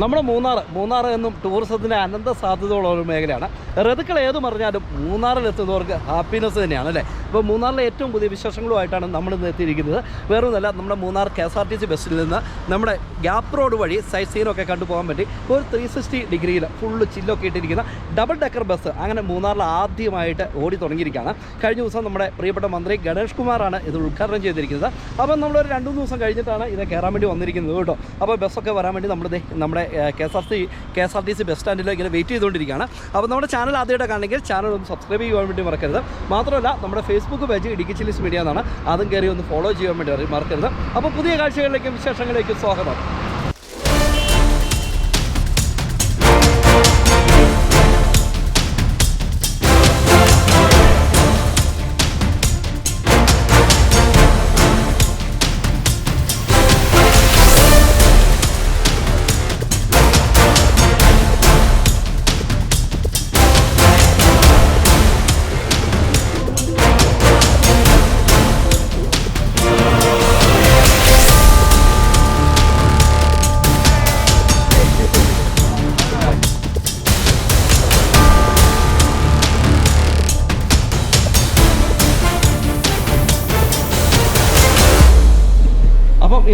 നമ്മുടെ മൂന്നാർ മൂന്നാർ എന്നും ടൂറിസത്തിന്റെ അനന്ത സാധ്യതയുള്ള ഒരു മേഖലയാണ്. ഋതുക്കൾ ഏത് പറഞ്ഞാലും മൂന്നാറിൽ എത്തുന്നവർക്ക് ഹാപ്പിനെസ് തന്നെയാണ് അല്ലേ? ഇപ്പോൾ മൂന്നാറിലെ ഏറ്റവും പുതിയ വിശേഷങ്ങളുമായിട്ടാണ് നമ്മൾ ഇന്ന് എത്തിയിരിക്കുന്നത്. വേറൊന്നുമല്ല നമ്മുടെ Munnar K S R T C ബസ്സിൽ നിന്ന് നമ്മുടെ ഗ്യാപ്പ് റോഡ് വഴി സൈറ്റ് സീനൊക്കെ കണ്ടുപോകാൻ പറ്റി ഒരു ത്രീ സിക്സ്റ്റി ഡിഗ്രിയിൽ ഫുള്ള് ചില്ലൊക്കെ ഇട്ടിരിക്കുന്ന ഡബിൾ ഡെക്കർ ബസ് അങ്ങനെ മൂന്നാറിൽ ആദ്യമായിട്ട് ഓടി തുടങ്ങിയിരിക്കുകയാണ്. കഴിഞ്ഞ ദിവസം നമ്മുടെ പ്രിയപ്പെട്ട മന്ത്രി ഗണേഷ് കുമാറാണ് ഇത് ഉദ്ഘാടനം ചെയ്തിരിക്കുന്നത്. അപ്പം നമ്മളൊരു രണ്ട് മൂന്ന് ദിവസം കഴിഞ്ഞിട്ടാണ് ഇത് കയറാൻ വേണ്ടി വന്നിരിക്കുന്നത് കേട്ടോ. അപ്പോൾ ബസ്സൊക്കെ വരാൻ വേണ്ടി നമ്മൾ നമ്മുടെ K S R C K S R T C bus സ്റ്റാൻഡിൽ ഇങ്ങനെ വെയിറ്റ് ചെയ്തുകൊണ്ടിരിക്കുകയാണ്. അപ്പോൾ നമ്മുടെ ചാനൽ ആദ്യമായിട്ട് കാണണമെങ്കിൽ ചാനൽ ഒന്ന് സബ്സ്ക്രൈബ് ചെയ്യാൻ വേണ്ടി മറക്കരുത്. മാത്രമല്ല നമ്മുടെ Facebook page Idukki Chillies Media എന്നാണ്. അതും കയറി ഒന്ന് ഫോളോ ചെയ്യാൻ വേണ്ടി മറക്കരുത്. അപ്പോൾ പുതിയ കാഴ്ചകളിലേക്കും വിശേഷങ്ങളിലേക്കും സ്വാഗതം.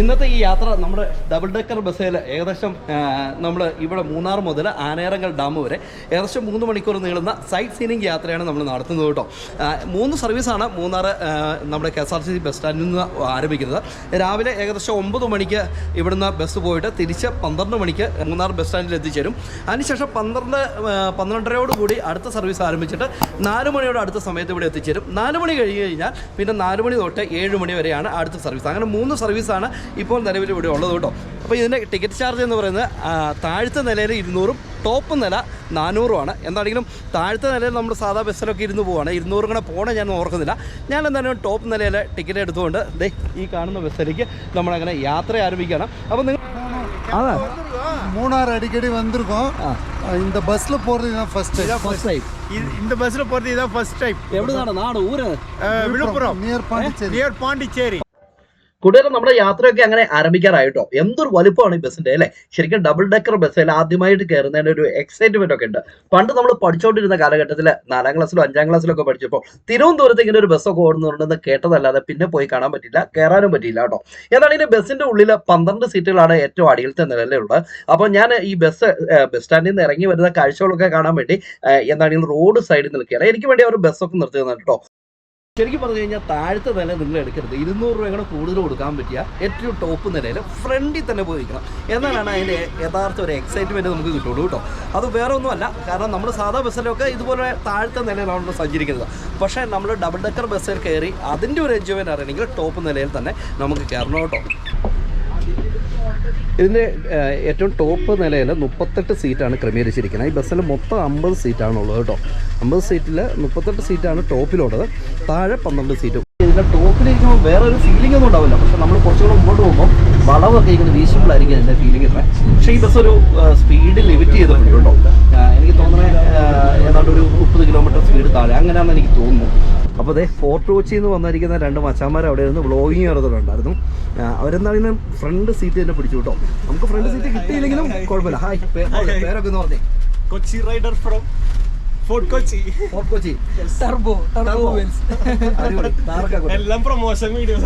ഇന്നത്തെ ഈ യാത്ര നമ്മുടെ ഡബിൾ ഡെക്കർ ബസ്സിൽ ഏകദേശം നമ്മൾ ഇവിടെ മൂന്നാർ മുതൽ ആനേറങ്കൽ ഡാം വരെ ഏകദേശം മൂന്ന് മണിക്കൂർ നീളുന്ന സൈറ്റ് സീനിങ് യാത്രയാണ് നമ്മൾ നടത്തുന്നത് കേട്ടോ. മൂന്ന് സർവീസാണ് മൂന്നാർ നമ്മുടെ K S R C bus സ്റ്റാൻഡിൽ നിന്ന് ആരംഭിക്കുന്നത്. രാവിലെ ഏകദേശം ഒമ്പത് മണിക്ക് ഇവിടുന്ന് ബസ് പോയിട്ട് തിരിച്ച് പന്ത്രണ്ട് മണിക്ക് മൂന്നാർ ബസ് സ്റ്റാൻഡിൽ എത്തിച്ചേരും. അതിനുശേഷം പന്ത്രണ്ട് പന്ത്രണ്ടരയോട് കൂടി അടുത്ത സർവീസ് ആരംഭിച്ചിട്ട് നാല് മണിയോട് അടുത്ത സമയത്ത് ഇവിടെ എത്തിച്ചേരും. നാല് മണി കഴിഞ്ഞ് കഴിഞ്ഞാൽ പിന്നെ നാല് മണി തൊട്ട് ഏഴ് മണി വരെയാണ് അടുത്ത സർവീസ്. അങ്ങനെ മൂന്ന് സർവീസാണ് ഇപ്പോൾ നിലവിൽ ഇവിടെ ഉള്ളത് കേട്ടോ. അപ്പോൾ ഇതിൻ്റെ ടിക്കറ്റ് ചാർജ് എന്ന് പറയുന്നത് ആ, താഴത്തെ നിലയിൽ ഇരുന്നൂറും ടോപ്പ് നില നാനൂറുമാണ് എന്താണെങ്കിലും താഴത്തെ നിലയിൽ നമ്മൾ സാധാ ബസ്സിലൊക്കെ ഇരുന്ന് പോവാണ് ഇരുന്നൂറ് കൂടെ പോകണേ ഞാൻ ഓർക്കുന്നില്ല ഞാൻ എന്തായാലും ടോപ്പ് നിലയിൽ ടിക്കറ്റ് എടുത്തുകൊണ്ട് ദേ ഈ കാണുന്ന ബസ്സിലേക്ക് നമ്മളങ്ങനെ യാത്ര ആരംഭിക്കുകയാണ് അപ്പോൾ നിങ്ങൾ അതാ மூணார் அடிக்கடி வந்திருக்கோம் இந்த பஸ்ல போறது தான் ஃபர்ஸ்ட் ഫസ്റ്റ് ടൈം இது- இந்த பஸ்ல போறது இதான் ஃபர்ஸ்ட் டைம் എവിടെ നിന്നാണ് നാട് ഊര് விழுப்புரம் நியர் பாண்டிச்சேரி நியர் பாண்டிச்சேரி കൂട്ടുകാരെ നമ്മുടെ യാത്രയൊക്കെ അങ്ങനെ ആരംഭിക്കാറായിട്ടോ? എന്തൊരു വലുപ്പമാണ് ഈ ബസ്സിന്റെ അല്ലേ? ശരിക്കും ഡബിൾ ഡെക്കർ ബസ്സിൽ ആദ്യമായിട്ട് കയറുന്നതിന്റെ ഒരു എക്സൈറ്റ്മെന്റ് ഒക്കെ ഉണ്ട്. പണ്ട് നമ്മൾ പഠിച്ചുകൊണ്ടിരുന്ന കാലഘട്ടത്തിൽ നാലാം ക്ലാസ്സിലോ അഞ്ചാം ക്ലാസ്സിലോ ഒക്കെ പഠിച്ചപ്പോൾ തിരുവനന്തപുരത്ത് ഇങ്ങനെ ഒരു ബസ്സൊക്കെ ഓടുന്നുണ്ടെന്ന് കേട്ടതല്ലാതെ പിന്നെ പോയി കാണാൻ പറ്റില്ല കയറാനും പറ്റില്ല കേട്ടോ. ഏതാണെങ്കിലും ബസ്സിന്റെ ഉള്ളിൽ പന്ത്രണ്ട് സീറ്റുകളാണ് ഏറ്റവും അടിയിലത്തെ നിലയിലുള്ളത് അപ്പോൾ ഞാൻ ഈ ബസ് ബസ് സ്റ്റാൻഡിൽ നിന്ന് ഇറങ്ങി വരുന്ന കാഴ്ചകളൊക്കെ കാണാൻ വേണ്ടി എന്താണെങ്കിലും റോഡ് സൈഡിൽ നിൽക്കുകയാണ്. എനിക്ക് വേണ്ടി അവർ ബസ്സൊക്കെ നിർത്തി കേട്ടോ. ശരിക്കും പറഞ്ഞു കഴിഞ്ഞാൽ താഴത്തെ നില നിങ്ങൾ എടുക്കരുത്. ഇരുന്നൂറ് രൂപയുടെ കൂടുതൽ കൊടുക്കാൻ പറ്റിയ ഏറ്റവും ടോപ്പ് നിലയിൽ ഫ്രണ്ടിൽ തന്നെ പോയിരിക്കണം എന്നാലാണ് അതിന്റെ യഥാർത്ഥ ഒരു എക്സൈറ്റ്മെന്റ് നമുക്ക് കിട്ടുള്ളൂ കേട്ടോ. അത് വേറെ ഒന്നുമല്ല. കാരണം നമ്മൾ സാധാ ബസ്സിലൊക്കെ ഇതുപോലെ താഴത്തെ നിലയിലാണ് സഞ്ചരിക്കുന്നത്. പക്ഷേ നമ്മൾ ഡബിൾ ഡെക്കർ ബസ്സിൽ കയറി അതിന്റെ ഒരു എൻജോയ്മെന്റ് അറിയണമെങ്കിൽ ടോപ്പ് നിലയിൽ തന്നെ നമുക്ക് കയറണം കേട്ടോ. ഇതിന്റെ ഏറ്റവും ടോപ്പ് നിലയിൽ മുപ്പത്തെട്ട് സീറ്റാണ് ക്രമീകരിച്ചിരിക്കുന്നത്. ഈ ബസ്സിൽ മൊത്തം അമ്പത് സീറ്റാണുള്ളത് കേട്ടോ. അമ്പത് സീറ്റിൽ മുപ്പത്തെട്ട് സീറ്റാണ് ടോപ്പിലുള്ളത്. താഴെ പന്ത്രണ്ട് സീറ്റും ഇതിന്റെ ടോപ്പിലിരിക്കുമ്പോൾ വേറെ ഒരു ഫീലിംഗ് ഒന്നും ഉണ്ടാവില്ല. പക്ഷെ നമ്മൾ കുറച്ചുകൂടെ മുമ്പോട്ട് പോകുമ്പോൾ വളവൊക്കെ ഇങ്ങനെ വീശുമ്പോഴായിരിക്കും അതിന്റെ ഫീലിംഗ് ഇത്ര പക്ഷേ ഈ ബസ് ഒരു സ്പീഡ് ലിമിറ്റ് ചെയ്തിട്ടുണ്ട് കേട്ടോ. എനിക്ക് തോന്നുന്നത് ഏതാണ്ട് ഒരു മുപ്പത് കിലോമീറ്റർ സ്പീഡ് താഴെ. അങ്ങനെയാണെന്ന് എനിക്ക് തോന്നുന്നു. അപ്പോൾ അതേ ഫോർട്ട് കൊച്ചിയിൽ നിന്ന് വന്നിരിക്കുന്ന രണ്ട് മച്ചാന്മാർ അവിടെ ഇരുന്ന് വ്ളോഗിങ് നടത്തുന്നുണ്ടായിരുന്നു. അവരെന്താണെങ്കിലും ഫ്രണ്ട് സീറ്റ് തന്നെ പിടിച്ചു കേട്ടോ. നമുക്ക് ഫ്രണ്ട് സീറ്റ് കിട്ടിയില്ലെങ്കിലും കുഴപ്പമില്ല. ഹായ് പേരൊക്കെ എന്ന് പറഞ്ഞേ. Kochi rider from Kochi. Kochi. Turbo turbo എല്ലാം പ്രൊമോഷൻ വീഡിയോസ്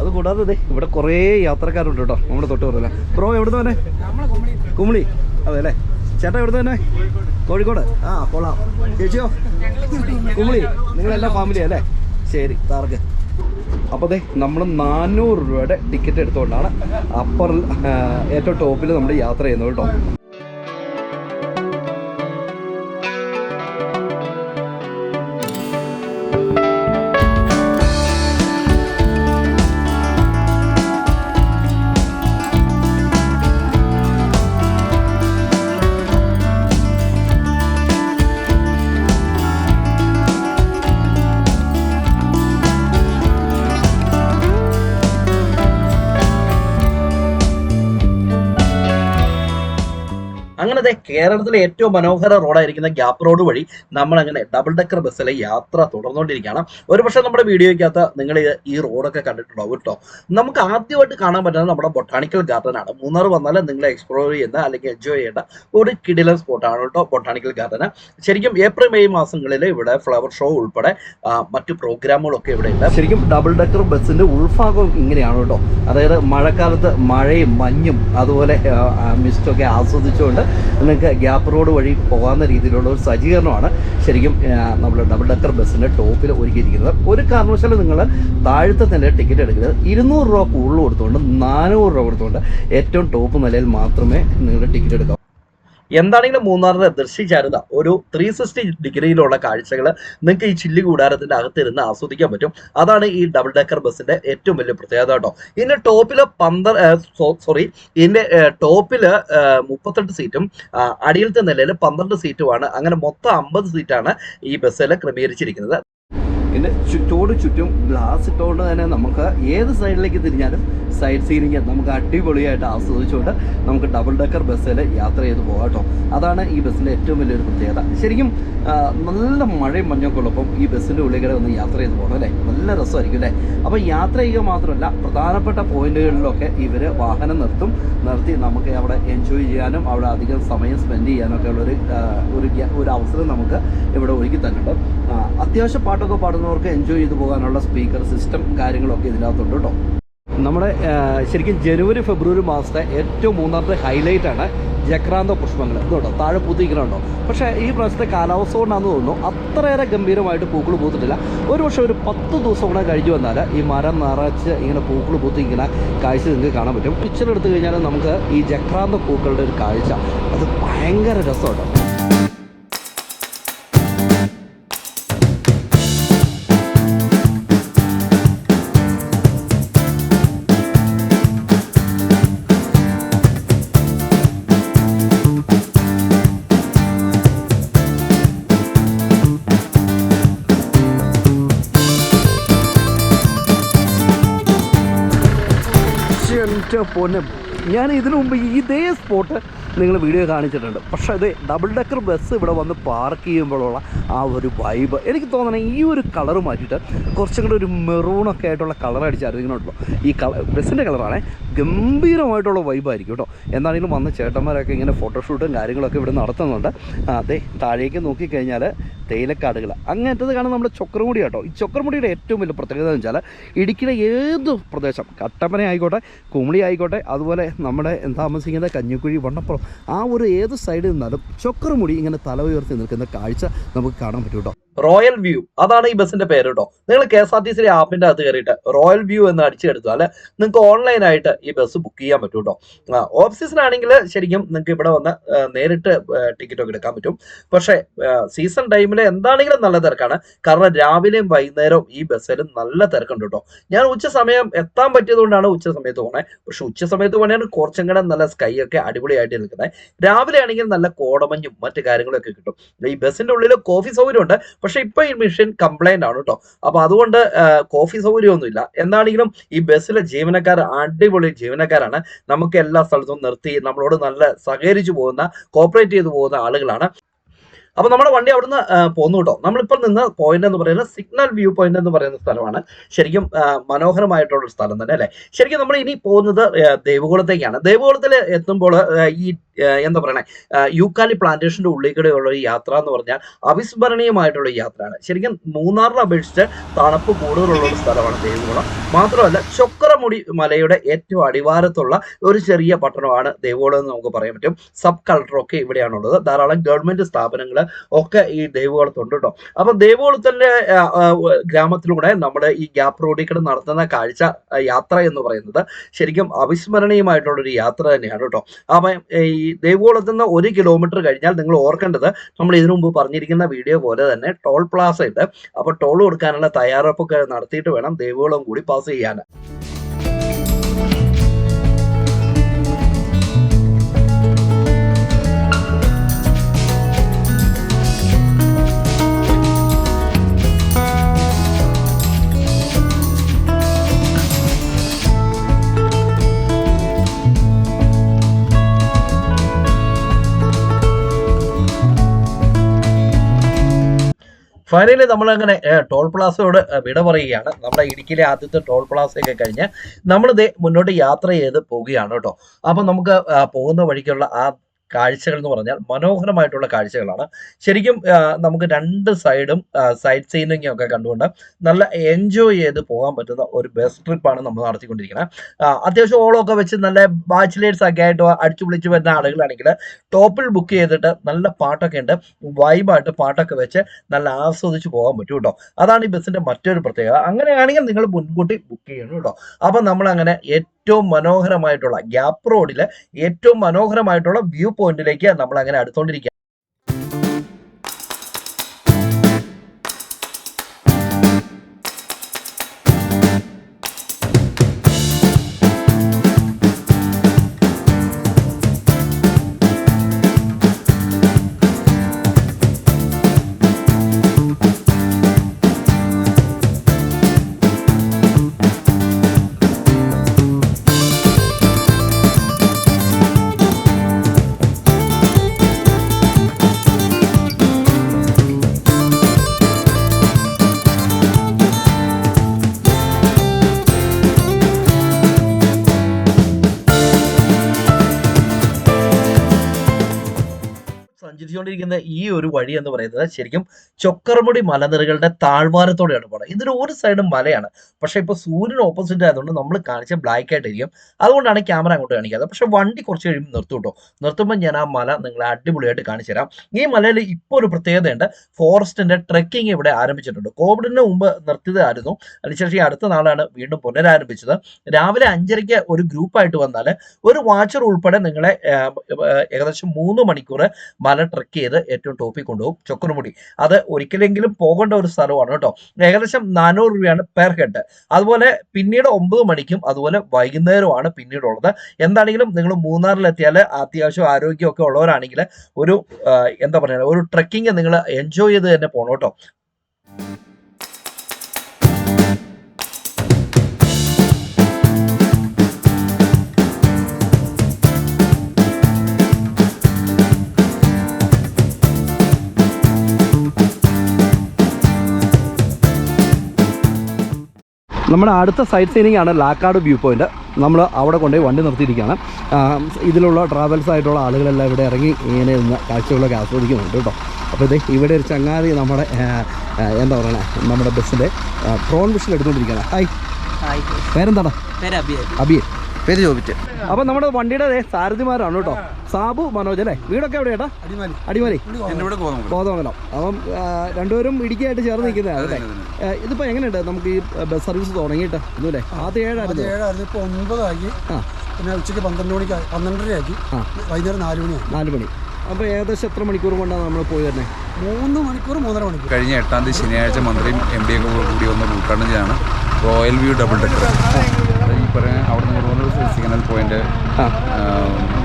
അത് കൂടാതെ ഇവിടെ കുറേ യാത്രക്കാരുണ്ട് കേട്ടോ. നമ്മുടെ തൊട്ട് പറയല ബ്രോ എവിടെ നിന്ന് കുമളി. അതെ അല്ലേ? ചേട്ടാ എവിടെ തന്നെ കോഴിക്കോട്? ആ കൊള്ളാം. ചേച്ചിയോ? കുമളി നിങ്ങളെല്ലാം ഫാമിലി അല്ലേ? ശരി താർക്ക്. അപ്പോൾ അതെ നമ്മൾ നാനൂറ് രൂപയുടെ ടിക്കറ്റ് എടുത്തുകൊണ്ടാണ് അപ്പർ ഏറ്റവും ടോപ്പിൽ നമ്മൾ യാത്ര ചെയ്യുന്നത് കേട്ടോ. ദേ കേരളത്തിലെ ഏറ്റവും മനോഹര റോഡായിരിക്കുന്ന ഗ്യാപ്പ് റോഡ് വഴി നമ്മൾ അങ്ങനെ ഡബിൾ ഡെക്കർ ബസ്സിലെ യാത്ര തുടർന്നുകൊണ്ടിരിക്കുകയാണ്. ഒരുപക്ഷെ നമ്മുടെ വീഡിയോയ്ക്കകത്ത് നിങ്ങൾ ഈ റോഡൊക്കെ കണ്ടിട്ടുണ്ടാവും കേട്ടോ നമുക്ക് ആദ്യമായിട്ട് കാണാൻ പറ്റുന്നത് നമ്മുടെ ബൊട്ടാണിക്കൽ ഗാർഡൻ ആണ്. മൂന്നാർ വന്നാൽ നിങ്ങൾ എക്സ്പ്ലോർ ചെയ്യുന്ന അല്ലെങ്കിൽ എൻജോയ് ചെയ്യേണ്ട ഒരു കിടിലൻ സ്പോട്ടാണ് കേട്ടോ ബൊട്ടാണിക്കൽ ഗാർഡൻ ശരിക്കും ഏപ്രിൽ മെയ് മാസങ്ങളിൽ ഇവിടെ ഫ്ലവർ ഷോ ഉൾപ്പെടെ മറ്റു പ്രോഗ്രാമുകളൊക്കെ ഇവിടെ ഉണ്ട്. ശരിക്കും ഡബിൾ ഡെക്കർ ബസ്സിന്റെ ഉൾഭാഗം ഇങ്ങനെയാണ് കേട്ടോ അതായത് മഴക്കാലത്ത് മഴയും മഞ്ഞും അതുപോലെ മിസ്റ്റൊക്കെ ആസ്വദിച്ചുകൊണ്ട് നിങ്ങൾക്ക് ഗ്യാപ്പ് റോഡ് വഴി പോകാവുന്ന രീതിയിലുള്ള ഒരു സജ്ജീകരണമാണ് ശരിക്കും നമ്മൾ ഡബിൾ ഡെക്കർ ബസ്സിന്റെ ടോപ്പിൽ ഒരുക്കിയിരിക്കുന്നത്. ഒരു കാരണവശാലും നിങ്ങൾ താഴത്തെ തന്നെ ടിക്കറ്റ് എടുക്കരുത്. ഇരുന്നൂറ് രൂപ കൂടുതൽ കൊടുത്തുകൊണ്ട് നാനൂറ് രൂപ കൊടുത്തുകൊണ്ട് ഏറ്റവും ടോപ്പ് നിലയിൽ മാത്രമേ നിങ്ങൾ ടിക്കറ്റ് എടുക്കാവൂ. എന്താണെങ്കിലും മൂന്നാറിന്റെ ദൃശ്യചാരുത ഒരു ത്രീ സിക്സ്റ്റി ഡിഗ്രിയിലുള്ള കാഴ്ചകൾ നിങ്ങൾക്ക് ഈ ചില്ലി കൂടാരത്തിന്റെ അകത്തിരുന്ന് ആസ്വദിക്കാൻ പറ്റും. അതാണ് ഈ ഡബിൾ ഡെക്കർ ബസ്സിന്റെ ഏറ്റവും വലിയ പ്രത്യേകത കേട്ടോ. ഇതിന്റെ ടോപ്പിൽ പന്ത്ര സോറി ഇതിന്റെ ടോപ്പിൽ മുപ്പത്തെട്ട് സീറ്റും അടിയിലത്തെ നിലയിൽ പന്ത്രണ്ട് സീറ്റുമാണ് അങ്ങനെ മൊത്തം അമ്പത് സീറ്റാണ് ഈ ബസ്സിൽ ക്രമീകരിച്ചിരിക്കുന്നത്. ഇതിന്റെ ചുറ്റോട് ചുറ്റും ഗ്ലാസ് ഇട്ടുകൊണ്ട് തന്നെ നമുക്ക് ഏത് സൈഡിലേക്ക് തിരിഞ്ഞാലും സൈഡ് സീനിങ് നമുക്ക് അടിപൊളിയായിട്ട് ആസ്വദിച്ചുകൊണ്ട് നമുക്ക് ഡബിൾ ഡെക്കർ ബസ്സിൽ യാത്ര ചെയ്ത് പോകാം കേട്ടോ. അതാണ് ഈ ബസ്സിന്റെ ഏറ്റവും വലിയൊരു പ്രത്യേകത. ശരിക്കും നല്ല മഴയും മഞ്ഞൊക്കെ ഉള്ളപ്പം ഈ ബസ്സിന്റെ ഉള്ളിൽ കൂടെ ഒന്ന് യാത്ര ചെയ്ത് പോകണം അല്ലേ? നല്ല രസമായിരിക്കും അല്ലേ? അപ്പോൾ യാത്ര ചെയ്യുക മാത്രമല്ല പ്രധാനപ്പെട്ട പോയിന്റുകളിലൊക്കെ ഇവർ വാഹനം നിർത്തും. നിർത്തി നമുക്ക് അവിടെ എൻജോയ് ചെയ്യാനും അവിടെ അധികം സമയം സ്പെൻഡ് ചെയ്യാനൊക്കെ ഉള്ളൊരു ഒരു ഒരു അവസരം നമുക്ക് ഇവിടെ ഒരുക്കി തന്നിട്ടുണ്ട്. അത്യാവശ്യം പാട്ടൊക്കെ പാടുന്നവർക്ക് എൻജോയ് ചെയ്തു പോകാനുള്ള സ്പീക്കർ സിസ്റ്റം കാര്യങ്ങളൊക്കെ ഇതിനകത്തുണ്ട് കേട്ടോ. നമ്മുടെ ശരിക്കും ജനുവരി ഫെബ്രുവരി മാസത്തെ ഏറ്റവും മൂന്നാമത്തെ ഹൈലൈറ്റ് ആണ് ജക്രാന്ത പുഷ്പങ്ങൾ. ഇതുണ്ടോ താഴെ പൂത്തിരിക്കണുണ്ടോ പക്ഷേ ഈ പ്രാവശ്യത്തെ കാലാവസ്ഥ കൊണ്ടാണെന്ന് തോന്നുന്നു അത്രയേറെ ഗംഭീരമായിട്ട് പൂക്കൾ പൂത്തിട്ടില്ല. ഒരു പക്ഷേ ഒരു പത്ത് ദിവസം കൂടെ കഴിഞ്ഞു വന്നാൽ ഈ മരം നിറച്ച് ഇങ്ങനെ പൂക്കൾ പൂത്തിരിക്കുന്ന കാഴ്ച നിങ്ങൾക്ക് കാണാൻ പറ്റും. പിക്ചർ എടുത്തു കഴിഞ്ഞാൽ നമുക്ക് ഈ ജക്രാന്ത പൂക്കളുടെ ഒരു കാഴ്ച. അത് ഭയങ്കര രസമാണ് എന്റെ പൊന്നെ. ഞാൻ ഇതിനു മുമ്പ് ഇതേ സ്പോട്ട് നിങ്ങൾ വീഡിയോ കാണിച്ചിട്ടുണ്ട്. പക്ഷേ ഇത് ഡബിൾ ഡെക്കർ ബസ് ഇവിടെ വന്ന് പാർക്ക് ചെയ്യുമ്പോഴുള്ള ആ ഒരു വൈബ് എനിക്ക് തോന്നണേ ഈ ഒരു കളർ മാറ്റിയിട്ട് കുറച്ചും കൂടെ ഒരു മെറൂണൊക്കെ ആയിട്ടുള്ള കളർ അടിച്ചായിരിക്കണമല്ലോ ഈ കളർ ബസ്സിന്റെ കളറാണേ ഗംഭീരമായിട്ടുള്ള വൈബായിരിക്കും കേട്ടോ. എന്താണെങ്കിലും വന്ന ചേട്ടന്മാരൊക്കെ ഇങ്ങനെ ഫോട്ടോഷൂട്ടും കാര്യങ്ങളൊക്കെ ഇവിടെ നടത്തുന്നുണ്ട്. അതെ താഴേക്ക് നോക്കിക്കഴിഞ്ഞാൽ തേയിലക്കാടുകൾ. അങ്ങനത്തത് കാണാൻ നമ്മുടെ ചൊക്രമുടി കേട്ടോ. ഈ ചൊക്രമുടിയുടെ ഏറ്റവും വലിയ പ്രത്യേകത എന്ന് വെച്ചാൽ ഇടുക്കിയിലെ ഏത് പ്രദേശം കട്ടപ്പന ആയിക്കോട്ടെ കുമളി ആയിക്കോട്ടെ അതുപോലെ നമ്മുടെ താമസിക്കുന്ന കഞ്ഞിക്കുഴി വണ്ണപ്പുറം ആ ഒരു ഏത് സൈഡിൽ നിന്നാലും ചൊക്രമുടി ഇങ്ങനെ തല ഉയർത്തി നിൽക്കുന്ന കാഴ്ച നമുക്ക് കാണാൻ പറ്റും കേട്ടോ. Royal View. അതാണ് ഈ ബസ്സിന്റെ പേര് കേട്ടോ. നിങ്ങൾ K S R T C ആപ്പിന്റെ അകത്ത് കയറിയിട്ട് റോയൽ വ്യൂ എന്ന് അടിച്ചെടുത്താൽ നിങ്ങൾക്ക് ഓൺലൈനായിട്ട് ഈ ബസ് ബുക്ക് ചെയ്യാൻ പറ്റും കേട്ടോ. ഓഫ് ശരിക്കും നിങ്ങൾക്ക് ഇവിടെ വന്ന് നേരിട്ട് ടിക്കറ്റ് ഒക്കെ എടുക്കാൻ പറ്റും. പക്ഷേ സീസൺ ടൈമിൽ എന്താണെങ്കിലും നല്ല തിരക്കാണ്. കാരണം രാവിലെയും വൈകുന്നേരവും ഈ ബസ്സിൽ നല്ല തിരക്കുണ്ട് കേട്ടോ. ഞാൻ ഉച്ച സമയം എത്താൻ പറ്റിയതുകൊണ്ടാണ് ഉച്ച സമയത്ത് പോണേ. പക്ഷെ ഉച്ച സമയത്ത് പോകണേ കുറച്ചും കൂടെ നല്ല സ്കൈ ഒക്കെ അടിപൊളിയായിട്ട് നിൽക്കുന്നത് രാവിലെ ആണെങ്കിൽ നല്ല കോടമഞ്ഞും മറ്റു കാര്യങ്ങളൊക്കെ കിട്ടും. ഈ ബസ്സിന്റെ ഉള്ളിൽ കോഫി സൗകര്യമുണ്ട്. പക്ഷെ ഇപ്പൊ ഈ മെഷീൻ കംപ്ലൈന്റ് ആണ് കേട്ടോ അപ്പൊ അതുകൊണ്ട് കോഫി സൗകര്യമൊന്നുമില്ല. എന്നാണെങ്കിലും ഈ ബസ്സിലെ ജീവനക്കാർ അടിപൊളി ജീവനക്കാരാണ്. നമുക്ക് എല്ലാ സ്ഥലത്തും നിർത്തി നമ്മളോട് നല്ല സഹകരിച്ചു പോകുന്ന കോപ്പറേറ്റ് ചെയ്തു പോകുന്ന ആളുകളാണ്. അപ്പൊ നമ്മുടെ വണ്ടി അവിടുന്ന് പോന്നു കേട്ടോ നമ്മളിപ്പോൾ നിന്ന പോയിന്റ് എന്ന് പറയുന്നത് സിഗ്നൽ വ്യൂ പോയിന്റ് എന്ന് പറയുന്ന സ്ഥലമാണ്. ശരിക്കും മനോഹരമായിട്ടുള്ള സ്ഥലം തന്നെ അല്ലെ? ശരിക്കും നമ്മൾ ഇനി പോകുന്നത് ദേവകുളത്തേക്കാണ്. ദേവകുളത്തിൽ എത്തുമ്പോൾ ഈ എന്താ പറയണേ? യൂക്കാലി പ്ലാന്റേഷന്റെ ഉള്ളിൽ കൂടെയുള്ള ഒരു യാത്ര എന്ന് പറഞ്ഞാൽ അവിസ്മരണീയമായിട്ടുള്ള യാത്രയാണ്. ശരിക്കും മൂന്നാറിനെ അപേക്ഷിച്ച് തണുപ്പ് കൂടുതലുള്ള ഒരു സ്ഥലമാണ് ദേവികുളം മാത്രമല്ല ചൊക്കറമുടി മലയുടെ ഏറ്റവും അടിവാരത്തുള്ള ഒരു ചെറിയ പട്ടണമാണ് ദേവികുളം എന്ന് നമുക്ക് പറയാൻ പറ്റും. സബ് കളക്ടറൊക്കെ ഇവിടെയാണുള്ളത്. ധാരാളം ഗവൺമെന്റ് സ്ഥാപനങ്ങൾ ഒക്കെ ഈ ദേവികുളത്തുണ്ട് കേട്ടോ. അപ്പൊ ദേവികുളത്തിന്റെ ഗ്രാമത്തിലൂടെ നമ്മുടെ ഈ ഗ്യാപ്പ് റോഡിൽ കൂടെ നടത്തുന്ന കാഴ്ച യാത്ര എന്ന് പറയുന്നത് ശരിക്കും അവിസ്മരണീയമായിട്ടുള്ള ഒരു യാത്ര തന്നെയാണ് കേട്ടോ. അപ്പം ഈ ദേവകുളത്ത് നിന്ന് ഒരു കിലോമീറ്റർ കഴിഞ്ഞാൽ നിങ്ങൾ ഓർക്കേണ്ടത് നമ്മൾ ഇതിനു മുമ്പ് പറഞ്ഞിരിക്കുന്ന വീഡിയോ പോലെ തന്നെ ടോൾ പ്ലാസ ഉണ്ട്. അപ്പോൾ ടോൾ കൊടുക്കാനുള്ള തയ്യാറെടുപ്പൊക്കെ നടത്തിയിട്ട് വേണം ദേവികുളം കൂടി പാസ് ചെയ്യാൻ. ഫൈനലി നമ്മൾ അങ്ങനെ ടോൾ പ്ലാസയോട് വിട പറയുകയാണ്. നമ്മുടെ ഇടുക്കിയിലെ ആദ്യത്തെ ടോൾ പ്ലാസയൊക്കെ കഴിഞ്ഞ് നമ്മളിത് മുന്നോട്ട് യാത്ര ചെയ്ത് പോവുകയാണ് കേട്ടോ. അപ്പം നമുക്ക് പോകുന്ന വഴിക്കുള്ള ആ കാഴ്ചകൾ എന്ന് പറഞ്ഞാൽ മനോഹരമായിട്ടുള്ള കാഴ്ചകളാണ്. ശരിക്കും നമുക്ക് രണ്ട് സൈഡും സൈഡ് സീനിങ് ഒക്കെ കണ്ടുകൊണ്ട് നല്ല എൻജോയ് ചെയ്ത് പോകാൻ പറ്റുന്ന ഒരു ബസ് ട്രിപ്പാണ് നമ്മൾ നടത്തിക്കൊണ്ടിരിക്കുന്നത്. അത്യാവശ്യം ഓളമൊക്കെ വെച്ച് നല്ല ബാച്ചിലേഴ്സ് ഒക്കെ ആയിട്ട് അടിച്ചു വിളിച്ച് വരുന്ന ആളുകളാണെങ്കിൽ ടോപ്പിൽ ബുക്ക് ചെയ്തിട്ട് നല്ല പാട്ടൊക്കെ ഉണ്ട്. വൈബായിട്ട് പാട്ടൊക്കെ വെച്ച് നല്ല ആസ്വദിച്ച് പോകാൻ പറ്റും കേട്ടോ. അതാണ് ഈ ബസ്സിന്റെ മറ്റൊരു പ്രത്യേകത. അങ്ങനെയാണെങ്കിൽ നിങ്ങൾ മുൻകൂട്ടി ബുക്ക് ചെയ്യണം കേട്ടോ. അപ്പം നമ്മൾ അങ്ങനെ ഏറ്റവും മനോഹരമായിട്ടുള്ള ഗ്യാപ് റോഡിലെ ഏറ്റവും മനോഹരമായിട്ടുള്ള വ്യൂ പോയിന്റിലേക്ക് നമ്മൾ അങ്ങനെ അടുത്തോണ്ടിരിക്കുക ഈ ഒരു വഴി എന്ന് പറയുന്നത് ശരിക്കും ചൊക്കർമുടി മലനിരകളുടെ താഴ്വാരത്തോടെയാണ് പോണത്. ഇതിന് ഒരു സൈഡും മലയാണ്. പക്ഷെ ഇപ്പൊ സൂര്യൻ ഓപ്പോസിറ്റ് ആയതുകൊണ്ട് നമ്മൾ കാണിച്ച ബ്ലാക്ക് ആയിട്ടിരിക്കും. അതുകൊണ്ടാണ് ക്യാമറ അങ്ങോട്ട് കാണിക്കാതെ പക്ഷെ വണ്ടി കുറച്ച് കഴിയുമ്പോൾ നിർത്തും കേട്ടോ. നിർത്തുമ്പോൾ ഞാൻ ആ മല നിങ്ങളെ അടിപൊളിയായിട്ട് കാണിച്ചു തരാം. ഈ മലയിൽ ഇപ്പോൾ ഒരു പ്രത്യേകതയുണ്ട്. ഫോറസ്റ്റിന്റെ ട്രെക്കിംഗ് ഇവിടെ ആരംഭിച്ചിട്ടുണ്ട്. കോവിഡിന് മുമ്പ് നിർത്തിയതായിരുന്നു. അതിനുശേഷം ഈ അടുത്ത നാളാണ് വീണ്ടും പുനരാരംഭിച്ചത്. രാവിലെ അഞ്ചരയ്ക്ക് ഒരു ഗ്രൂപ്പായിട്ട് വന്നാൽ ഒരു വാച്ചർ ഉൾപ്പെടെ നിങ്ങളെ ഏകദേശം മൂന്ന് മണിക്കൂർ മല ട്രക്ക് ചെയ്ത് ഏറ്റവും ടോപ്പിൽ കൊണ്ടുപോകും. ചൊക്കനുമുടി അത് ഒരിക്കലെങ്കിലും പോകേണ്ട ഒരു സ്ഥലമാണ് കേട്ടോ. ഏകദേശം നാനൂറ് രൂപയാണ് പെർ ഹെഡ് അതുപോലെ പിന്നീട് ഒമ്പത് മണിക്കും അതുപോലെ വൈകുന്നേരമാണ് പിന്നീടുള്ളത്. എന്താണെങ്കിലും നിങ്ങൾ മൂന്നാറിലെത്തിയാൽ അത്യാവശ്യം ആരോഗ്യമൊക്കെ ഉള്ളവരാണെങ്കിൽ ഒരു എന്താ പറയുക ഒരു ട്രക്കിംഗ് നിങ്ങൾ എൻജോയ് ചെയ്ത് തന്നെ പോകണം കേട്ടോ. നമ്മുടെ അടുത്ത സൈറ്റ് സീനിങ് ആണ് ലാക്കാട് വ്യൂ പോയിന്റ് നമ്മൾ അവിടെ കൊണ്ടുപോയി വണ്ടി നിർത്തിയിരിക്കുകയാണ്. ഇതിലുള്ള ട്രാവൽസ് ആയിട്ടുള്ള ആളുകളെല്ലാം ഇവിടെ ഇറങ്ങി ഇങ്ങനെ നിന്ന് കാഴ്ചകളൊക്കെ ആസ്വദിക്കുന്നുണ്ട് കേട്ടോ. അപ്പോൾ ഇത് ഇവിടെ ഒരു ചങ്ങാതി നമ്മുടെ എന്താ പറയണേ നമ്മുടെ ബസ്സിന്റെ പ്രോൺ ബസ്സിൽ എടുത്തുകൊണ്ടിരിക്കുകയാണ്. ഹായ് പേരെന്താണ് അബിയെ. പേര് ചോദിച്ചു. അപ്പൊ നമ്മുടെ വണ്ടിയുടെ സാരഥിമാരാണ് കേട്ടോ. സാബു മനോജ് അല്ലേ? വീടൊക്കെ എവിടെയാട്ടാ? അടിമാലി. കോതമംഗലം അപ്പം രണ്ടുപേരും ഇടുക്കിയായിട്ട് ചേർന്ന് നിൽക്കുന്നതാണ് അല്ലേ? ഇതിപ്പോ എങ്ങനെയുണ്ട്? നമുക്ക് ഈ ബസ് സർവീസ് തുടങ്ങിയിട്ട് ഒന്നുമില്ലേ? ആദ്യം ഏഴായിരുന്നു. ഏഴായിരുന്നു. ഇപ്പൊ ഒൻപതാക്കി ആ. പിന്നെ ഉച്ചയ്ക്ക് പന്ത്രണ്ട് മണിക്ക് പന്ത്രണ്ടരയാക്കി. ആ. വൈകുന്നേരം നാല് മണിയായി. നാല് മണി. അപ്പോൾ ഏകദേശം എത്ര മണിക്കൂർ കൊണ്ടാണ് നമ്മൾ പോയി തന്നെ മൂന്ന് മണിക്കൂർ മൂന്നര മണിക്കൂർ. കഴിഞ്ഞ എട്ടാം തീയതി ശനിയാഴ്ച മന്ത്രിയും എം ഡി ഒക്കെ കൂടി ഒന്ന് ഉദ്ഘാടനം ചെയ്യാണ്. Royal View double decker. പറയുന്ന അവിടെ നിന്ന് സിഗ്നൽ പോയിന്റ്.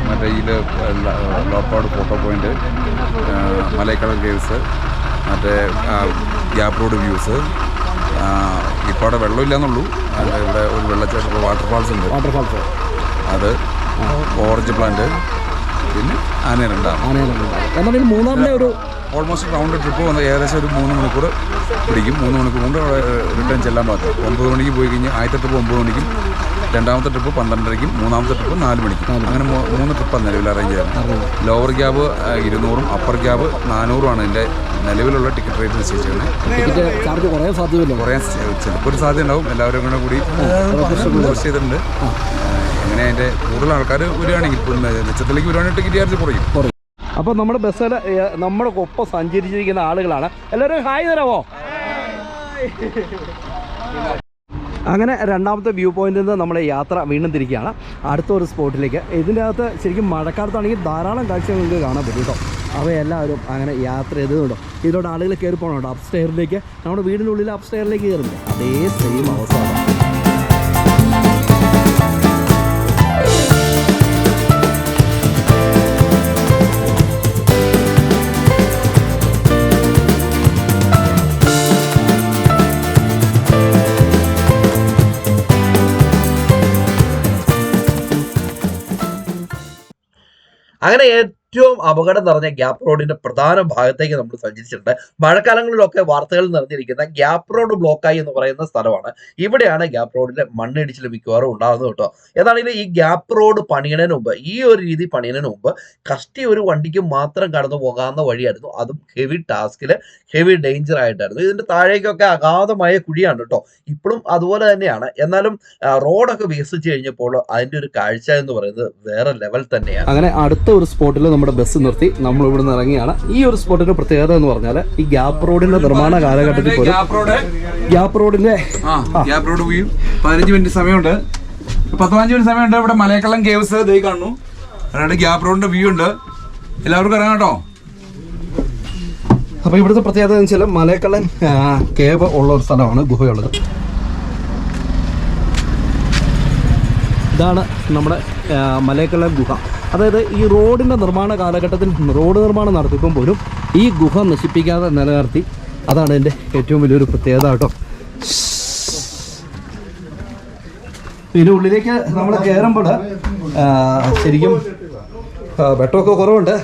മറ്റേ ഇതിൽ ലോപ്പാട് ഫോട്ടോ പോയിന്റ് മലയക്കടൽ കേവ്സ് മറ്റേ ഗ്യാപ് റോഡ് വ്യൂസ് ഇപ്പോൾ അവിടെ വെള്ളമില്ലെന്നുള്ളൂ ഇവിടെ ഒരു വെള്ളച്ചാട്ടം വാട്ടർഫാൾസ് ഉണ്ട്. വാട്ടർഫാൾസ് അത് ഓറഞ്ച് പ്ലാന്റ് പിന്നെ ആന രണ്ടാണ് മൂന്നാമത്തെ മൂന്നാറിലെ ഒരു ഓൾമോസ്റ്റ് റൗണ്ട് ട്രിപ്പ് വന്ന് ഏകദേശം ഒരു മൂന്ന് മണിക്കൂർ പിടിക്കും. മൂന്ന് മണിക്കൂർ കൊണ്ട് റിട്ടേൺ ചെല്ലാൻ പറ്റും. ഒമ്പത് മണിക്ക് പോയി കഴിഞ്ഞാൽ ആദ്യത്തെ ട്രിപ്പ് ഒമ്പത് മണിക്കും രണ്ടാമത്തെ ട്രിപ്പ് പന്ത്രണ്ടരയ്ക്കും മൂന്നാമത്തെ ട്രിപ്പ് നാല് മണിക്കും. അങ്ങനെ മൂന്ന് ട്രിപ്പാണ് നിലവിൽ അറേഞ്ച് ചെയ്യുന്നത് ലോവർ ക്യാബ് ഇരുന്നൂറും അപ്പർ ക്യാബ് നാനൂറുമാണ് ഇതിന്റെ നിലവിലുള്ള ടിക്കറ്റ് റേറ്റ് നിശ്ചയിച്ചിരിക്കുന്നത്. കുറേ സാധ്യതയില്ല ചിലപ്പോൾ ഒരു സാധ്യത ഉണ്ടാവും. എല്ലാവരും കൂടെ കൂടി ചെയ്തിട്ടുണ്ട്. അങ്ങനെ അതിന്റെ കൂടുതൽ ആൾക്കാർ വരികയാണെങ്കിൽ മെച്ചത്തിലേക്ക് വരികയാണെങ്കിൽ ടിക്കറ്റ് ചാർജ് കുറയും. അപ്പോൾ നമ്മുടെ ബസ്സിൽ നമ്മുടെ ഒപ്പം സഞ്ചരിച്ചിരിക്കുന്ന ആളുകളാണ്. എല്ലാവരും ഹായ് തരാമോ അങ്ങനെ രണ്ടാമത്തെ വ്യൂ പോയിന്റിൽ നിന്ന് നമ്മുടെ യാത്ര വീണ്ടും തിരിക്കുകയാണ്. അടുത്ത ഒരു സ്പോട്ടിലേക്ക്. ഇതിന്റെ അകത്ത് ശരിക്കും മഴക്കാലത്താണെങ്കിൽ ധാരാളം കാഴ്ചകൾ നിങ്ങൾക്ക് കാണാൻ പറ്റും കേട്ടോ. അവയെല്ലാവരും അങ്ങനെ യാത്ര ചെയ്തതുണ്ടോ ഇതിലോട്ട് ആളുകൾ കയറി പോകണം? അപ് സ്റ്റെയറിലേക്ക് നമ്മുടെ വീടിന്റെ ഉള്ളിൽ അപ് സ്റ്റെയറിലേക്ക് കയറില്ലേ അതേ സെയിം അവസ്ഥ. അങ്ങനെ ഏറ്റവും അപകടം നിറഞ്ഞ ഗ്യാപ്പ് റോഡിന്റെ പ്രധാന ഭാഗത്തേക്ക് നമ്മൾ സഞ്ചരിച്ചിട്ടുണ്ട്. മഴക്കാലങ്ങളിലൊക്കെ വാർത്തകൾ നിറഞ്ഞിരിക്കുന്ന ഗ്യാപ്പ് റോഡ് ബ്ലോക്കായി എന്ന് പറയുന്ന സ്ഥലമാണ്. ഇവിടെയാണ് ഗ്യാപ്പ് റോഡിലെ മണ്ണിടിച്ചിൽ മിക്കവാറും ഉണ്ടാകുന്നത് കേട്ടോ. ഏതാണെങ്കിലും ഈ ഗ്യാപ്പ് റോഡ് പണിയണതിന് മുമ്പ് ഈ ഒരു രീതി പണിയണതിന് മുമ്പ് കഷ്ടി ഒരു വണ്ടിക്ക് മാത്രം കടന്നു പോകാവുന്ന വഴിയായിരുന്നു. അതും ഹെവി ടാസ്കിൽ ഹെവി ഡേഞ്ചർ ആയിട്ടായിരുന്നു. ഇതിന്റെ താഴേക്കൊക്കെ അഗാധമായ കുഴിയാണ് കേട്ടോ. ഇപ്പോഴും അതുപോലെ തന്നെയാണ്. എന്നാലും റോഡൊക്കെ വികസിച്ച് കഴിഞ്ഞപ്പോൾ അതിന്റെ ഒരു കാഴ്ച എന്ന് പറയുന്നത് വേറെ ലെവൽ തന്നെയാണ്. അങ്ങനെ അടുത്ത ഒരു സ്പോട്ടിൽ നമ്മുടെ ബസ് നിർത്തി നമ്മൾ ഇവിടെ നിന്ന് ഇറങ്ങിയാണ്. ഈ ഒരു സ്പോട്ടിന്റെ പ്രത്യേകത എന്ന് പറഞ്ഞാൽ ഈ ഗ്യാപ്പ് റോഡിന്റെ നിർമ്മാണ കാലഘട്ടത്തിൽ പോലും ഗ്യാപ്പ് റോഡ് ഗ്യാപ്പ് റോഡിന്റെ ഗ്യാപ്പ് റോഡ് പോയി. പതിനഞ്ച് മിനിറ്റ് സമയമുണ്ട്. പത്ത് പതിനഞ്ച് മിനിറ്റ് സമയമുണ്ട്. ഇവിടെ മലയക്കള്ളം കേവ്സ് ദേ കാണുന്നു. അതായത് ഗ്യാപ്പ് റോഡിന്റെ വ്യൂ ഉണ്ട്. എല്ലാവർക്കും ഇറങ്ങാം കേട്ടോ. അപ്പോൾ ഇവിടുത്തെ പ്രത്യേകത എന്ന് വെച്ചാൽ മലയക്കള്ളൻ കേവ് ഉള്ള ഒരു സ്ഥലമാണ് ഗുഹയുള്ളത്. ഇതാണ് നമ്മുടെ മലയക്കള്ളൻ ഗുഹ. അതായത് ഈ റോഡിന്റെ നിർമ്മാണ കാലഘട്ടത്തിൽ റോഡ് നിർമ്മാണം നടത്തിയപ്പോൾ പോലും ഈ ഗുഹ നശിപ്പിക്കാതെ നിലനിർത്തി. അതാണ് എന്റെ ഏറ്റവും വലിയൊരു പ്രത്യേകത കേട്ടോ. ഇതിന്റെ ഉള്ളിലേക്ക് നമ്മൾ കയറുമ്പോൾ ശരിക്കും വെട്ടമൊക്കെ കുറവുണ്ട്.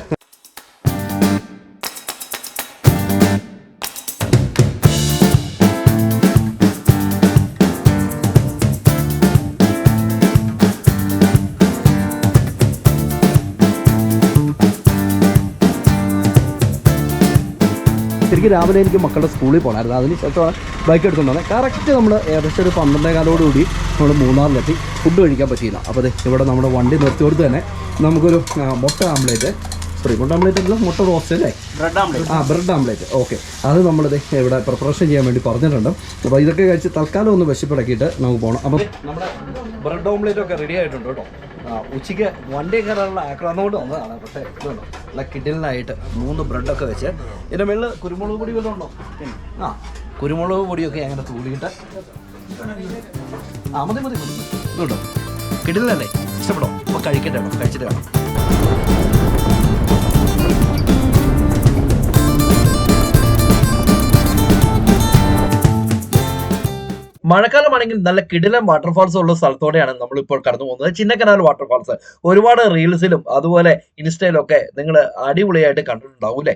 ശരിക്കും രാവിലെ എനിക്ക് മക്കളുടെ സ്കൂളിൽ പോകണമായിരുന്നു. അതിന് ശേഷമാണ് ബൈക്ക് എടുത്തുകൊണ്ട് വന്നത്. കറക്റ്റ് നമ്മൾ ഏകദേശം ഒരു പന്ത്രണ്ടേ കാലോടുകൂടി നമ്മൾ മൂന്നാറിലെത്തി ഫുഡ് കഴിക്കാൻ പറ്റിയില്ല അപ്പോൾ അതെ ഇവിടെ നമ്മുടെ വണ്ടി നിർത്തിയോടുത്ത് തന്നെ നമുക്കൊരു മുട്ട ആംപ്ലേറ്റ് സോറി മുട്ട ആംപ്ലേറ്റ് അല്ല മുട്ട റോസ്റ്റ് അല്ലേ? ബ്രെഡ് ആംപ്ലേറ്റ് ആ ബ്രെഡ് ആംപ്ലേറ്റ് ഓക്കെ അത് നമ്മളിത് ഇവിടെ പ്രിപ്പറേഷൻ ചെയ്യാൻ വേണ്ടി പറഞ്ഞിട്ടുണ്ട്. അപ്പോൾ ഇതൊക്കെ കഴിച്ച് തൽക്കാലം ഒന്ന് വിശപ്പിടക്കിയിട്ട് നമുക്ക് പോകണം അപ്പോൾ നമ്മുടെ ബ്രെഡ് ഓംപ്ലേറ്റ് ഒക്കെ റെഡി ആയിട്ടുണ്ട് കേട്ടോ. ഉച്ചയ്ക്ക് വണ്ടി കയറാനുള്ള ആക്രാന്തം കൊണ്ട് വന്നതാണ്. പക്ഷേ നല്ല കിഡിലിനായിട്ട് മൂന്ന് ബ്രെഡൊക്കെ വെച്ച് ഇതിന്റെ മുകളിൽ കുരുമുളക് പൊടി വല്ലതും ഉണ്ടോ? ആ കുരുമുളക് പൊടിയൊക്കെ അങ്ങനെ തൂളിയിട്ട്. ആ മതി മതി ഇതുണ്ടോ? കിഡിലല്ലേ ഇഷ്ടപ്പെടോ അപ്പോൾ കഴിക്കട്ടെ കേട്ടോ. കഴിച്ചിട്ട് വേണം മഴക്കാലമാണെങ്കിൽ നല്ല കിടിലൻ വാട്ടർഫാൾസ് ഉള്ള സ്ഥലത്തോടെയാണ് നമ്മളിപ്പോൾ കടന്നു പോകുന്നത്. ചിന്നക്കനാൽ വാട്ടർഫാൾസ് ഒരുപാട് റീൽസിലും അതുപോലെ ഇൻസ്റ്റയിലൊക്കെ നിങ്ങൾ അടിപൊളിയായിട്ട് കണ്ടിട്ടുണ്ടാവും അല്ലേ?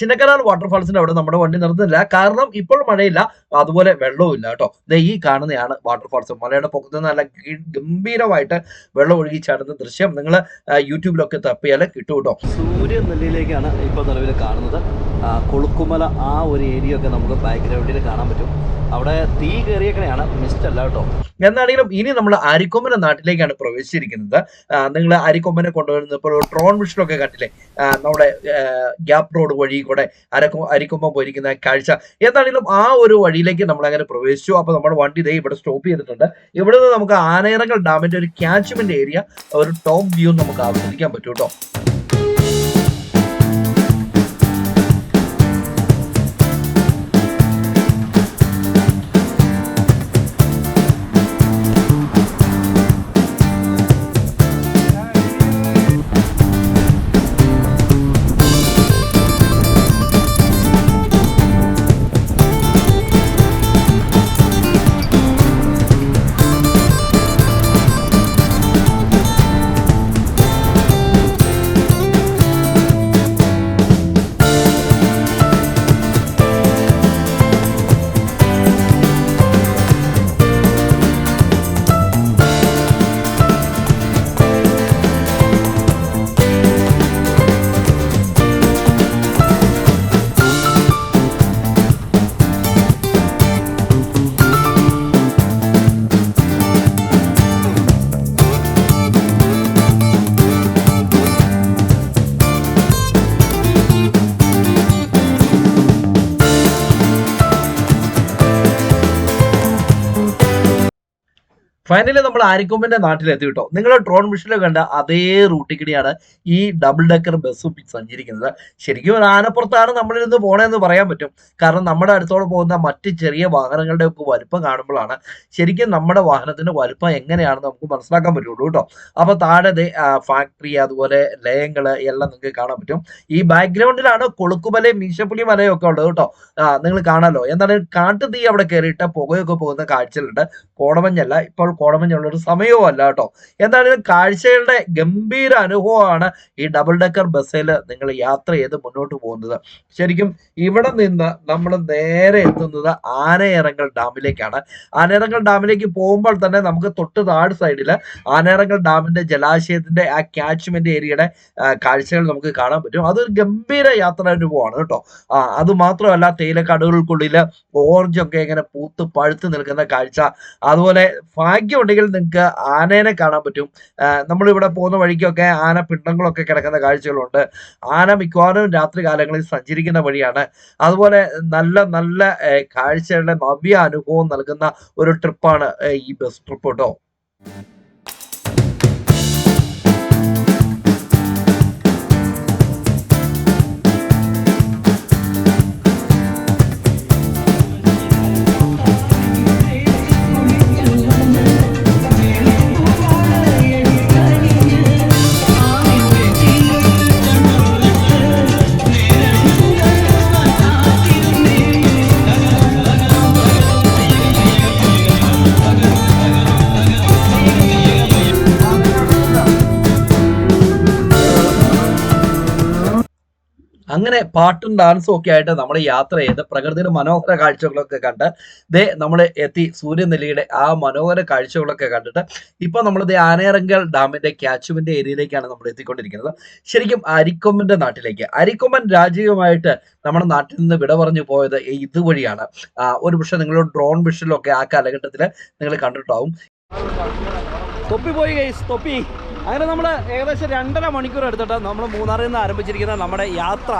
ചിന്നക്കനാൽ വാട്ടർഫാൾസിന്റെ അവിടെ നമ്മുടെ വണ്ടി നിർത്തുന്നില്ല. കാരണം ഇപ്പോൾ മഴയില്ല അതുപോലെ വെള്ളവും ഇല്ല കേട്ടോ. ഈ കാണുന്നതാണ് വാട്ടർഫാൾസ് മലയുടെ പൊക്കത്ത് നല്ല ഗംഭീരമായിട്ട് വെള്ളം ഒഴുകി ചാടുന്ന ദൃശ്യം. നിങ്ങൾ യൂട്യൂബിലൊക്കെ തപ്പിയാൽ കിട്ടും കേട്ടോ. സൂര്യനെല്ലിയിലേക്കാണ് ഇപ്പോൾ നിലവിൽ കാണുന്നത്. കൊളുക്കുമല ആ ഒരു ഏരിയ ഒക്കെ നമുക്ക് ബാക്ക്ഗ്രൗണ്ടിൽ കാണാൻ പറ്റും. അവിടെ തീ കയറിയേക്കണെയാണ് മിസ്റ്റ് അല്ല കേട്ടോ എന്താണെങ്കിലും ഇനി നമ്മൾ അരിക്കൊമ്പന നാട്ടിലേക്കാണ് പ്രവേശിച്ചിരിക്കുന്നത്. നിങ്ങൾ അരിക്കൊമ്പനെ കൊണ്ടുവരുന്ന ഇപ്പോൾ ട്രോൺ വിഷനൊക്കെ കണ്ടില്ലേ? നമ്മുടെ ഗ്യാപ് റോഡ് വഴി കൂടെ അരക്കൊ അരിക്കൊമ്പം പോയിരിക്കുന്ന കാഴ്ച. എന്താണെങ്കിലും ആ ഒരു വഴിയിലേക്ക് നമ്മൾ അങ്ങനെ പ്രവേശിച്ചു. അപ്പോൾ നമ്മുടെ വണ്ടി ഇതേ ഇവിടെ സ്റ്റോപ്പ് ചെയ്തിട്ടുണ്ട്. ഇവിടെ നിന്ന് നമുക്ക് ആനയിറങ്ങൽ ഡാമിന്റെ ഒരു ക്യാച്ച്മെന്റ് ഏരിയ ഒരു ടോപ്പ് വ്യൂ നമുക്ക് ആസ്വദിക്കാൻ പറ്റും കേട്ടോ. ഫൈനലി നമ്മൾ ആരിക്കൊമ്പന്റെ നാട്ടിലെത്തി കേട്ടോ നിങ്ങൾ ഡ്രോൺ മിഷനിൽ കണ്ട അതേ റൂട്ടിൽ കൂടിയാണ് ഈ ഡബിൾ ഡെക്കർ ബസ് സഞ്ചരിക്കുന്നത്. ശരിക്കും ഒരു ആനപ്പുറത്താണ് നമ്മളിരുന്ന് പോണേന്ന് പറയാൻ പറ്റും. കാരണം നമ്മുടെ അടുത്തോടെ പോകുന്ന മറ്റ് ചെറിയ വാഹനങ്ങളുടെ ഒക്കെ വലുപ്പം കാണുമ്പോഴാണ് ശരിക്കും നമ്മുടെ വാഹനത്തിന്റെ വലുപ്പം എങ്ങനെയാണെന്ന് നമുക്ക് മനസ്സിലാക്കാൻ പറ്റുള്ളൂ കേട്ടോ അപ്പൊ താഴെ ഫാക്ടറി അതുപോലെ ലയങ്ങൾ എല്ലാം നിങ്ങൾക്ക് കാണാൻ പറ്റും. ഈ ബാക്ക്ഗ്രൗണ്ടിലാണ് കൊളുക്കുമലയും മീശപ്പുലി മലയും ഒക്കെ ഉള്ളത് കേട്ടോ നിങ്ങൾ കാണാലോ. എന്താണ് കാട്ടുതീ അവിടെ കയറിയിട്ട് പുകയൊക്കെ പോകുന്ന കാഴ്ചകളുണ്ട്. കോടമഞ്ഞല്ല ഇപ്പോൾ കോടമഞ്ഞുള്ള ഒരു സമയവും അല്ല കേട്ടോ. എന്തായാലും കാഴ്ചകളുടെ ഗംഭീര അനുഭവമാണ് ഈ ഡബിൾ ഡെക്കർ ബസ്സിൽ നിങ്ങൾ യാത്ര ചെയ്ത് മുന്നോട്ട് പോകുന്നത്. ശരിക്കും ഇവിടെ നിന്ന് നമ്മൾ നേരെ എത്തുന്നത് ആനയിറങ്ങൽ ഡാമിലേക്കാണ്. ആനയിറങ്ങൽ ഡാമിലേക്ക് പോകുമ്പോൾ തന്നെ നമുക്ക് തൊട്ട് താഴ് സൈഡിൽ ആനയിറങ്ങൽ ഡാമിന്റെ ജലാശയത്തിന്റെ ആ ക്യാച്ച്മെന്റ് ഏരിയയുടെ കാഴ്ചകൾ നമുക്ക് കാണാൻ പറ്റും. അതൊരു ഗംഭീര യാത്രാ അനുഭവമാണ് കേട്ടോ. ആ അത് മാത്രമല്ല തേയിലക്കാടുകൾക്കുള്ളിൽ ഓറഞ്ചൊക്കെ ഇങ്ങനെ പൂത്ത് പഴുത്ത് നിൽക്കുന്ന കാഴ്ച. അതുപോലെ ഭാഗ്യമുണ്ടെങ്കിൽ നിങ്ങൾക്ക് ആനേനെ കാണാൻ പറ്റും. നമ്മളിവിടെ പോകുന്ന വഴിക്കൊക്കെ ആന പിണ്ടങ്ങളൊക്കെ കിടക്കുന്ന കാഴ്ചകളുണ്ട്. ആന മിക്കവാറും രാത്രി കാലങ്ങളിൽ സഞ്ചരിക്കുന്ന വഴിയാണ്. അതുപോലെ നല്ല നല്ല കാഴ്ചകളുടെ നവ്യ അനുഭവം നൽകുന്ന ഒരു ട്രിപ്പാണ് ഈ ബസ് ട്രിപ്പ് കേട്ടോ. അങ്ങനെ പാട്ടും ഡാൻസും ഒക്കെ ആയിട്ട് നമ്മൾ യാത്ര ചെയ്ത് പ്രകൃതിയുടെ മനോഹര കാഴ്ചകളൊക്കെ കണ്ട് ദേ നമ്മൾ എത്തി സൂര്യനെല്ലിയുടെ ആ മനോഹര കാഴ്ചകളൊക്കെ കണ്ടിട്ട് ഇപ്പൊ നമ്മൾ ദേ ആനേറങ്കൽ ഡാമിന്റെ ക്യാച്ചുവിന്റെ ഏരിയയിലേക്കാണ് നമ്മൾ എത്തിക്കൊണ്ടിരിക്കുന്നത്. ശരിക്കും അരിക്കൊമ്പന്റെ നാട്ടിലേക്ക്. അരിക്കൊമ്പൻ രാജ്യവുമായിട്ട് നമ്മുടെ നാട്ടിൽ നിന്ന് വിട പറഞ്ഞു പോയത് ഇതുവഴിയാണ്. ഒരു പക്ഷെ നിങ്ങൾ ഡ്രോൺ വിഷനിലൊക്കെ ആ കാലഘട്ടത്തിൽ നിങ്ങൾ കണ്ടിട്ടുണ്ടാവും. തൊപ്പി പോയി തൊപ്പി. അങ്ങനെ നമ്മൾ ഏകദേശം രണ്ടര മണിക്കൂർ എടുത്തിട്ട് നമ്മൾ മൂന്നാറിൽ നിന്ന് ആരംഭിച്ചിരിക്കുന്ന നമ്മുടെ യാത്ര.